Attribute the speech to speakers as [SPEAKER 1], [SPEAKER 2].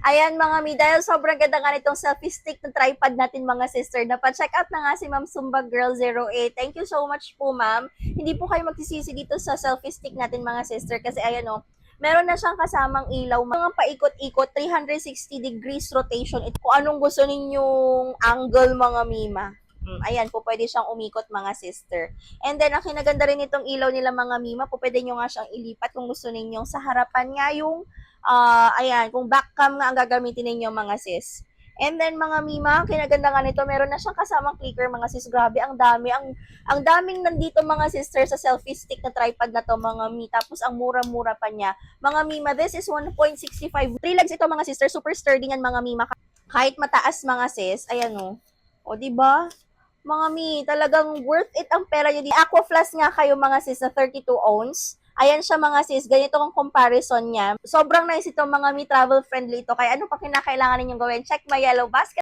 [SPEAKER 1] Ayan mga mi, dahil sobrang ganda nga nitong selfie stick na tripod natin mga sister. Napa-check out na nga si Ma'am Zumba Girl 08. Thank you so much po ma'am. Hindi po kayo magsisisi dito sa selfie stick natin mga sister kasi ayan o, meron na siyang kasamang ilaw. Mga paikot-ikot, 360 degrees rotation. Ito, kung anong gusto ninyong angle mga mima. Ayan po, pwede siyang umikot mga sister. And then, ang kinaganda rin itong ilaw nila mga mima, po pwede nyo nga siyang ilipat kung gusto ninyong sa harapan nga yung, ah, ayan, kung back cam nga ang gagamitin ninyo mga sis. And then mga mima, kinaganda nga nito, meron na siyang kasamang clicker mga sis. Grabe, ang dami. Ang, ang daming nandito mga sister sa selfie stick na tripod na to mga mi. Tapos ang mura-mura pa niya. Mga mima, this is 1.65. Three legs ito mga sister. Super sturdy yan mga mima. Kahit mataas mga sis. Ayan o. O, di ba? Mga mi, talagang worth it ang pera nyo. Di Aqua Flask nga kayo mga sis na 32 ounce. Ayan siya mga sis, ganito ang comparison niya. Sobrang nice ito mga mi, travel friendly ito. Kaya ano pa kinakailangan ninyong gawin? Check my yellow basket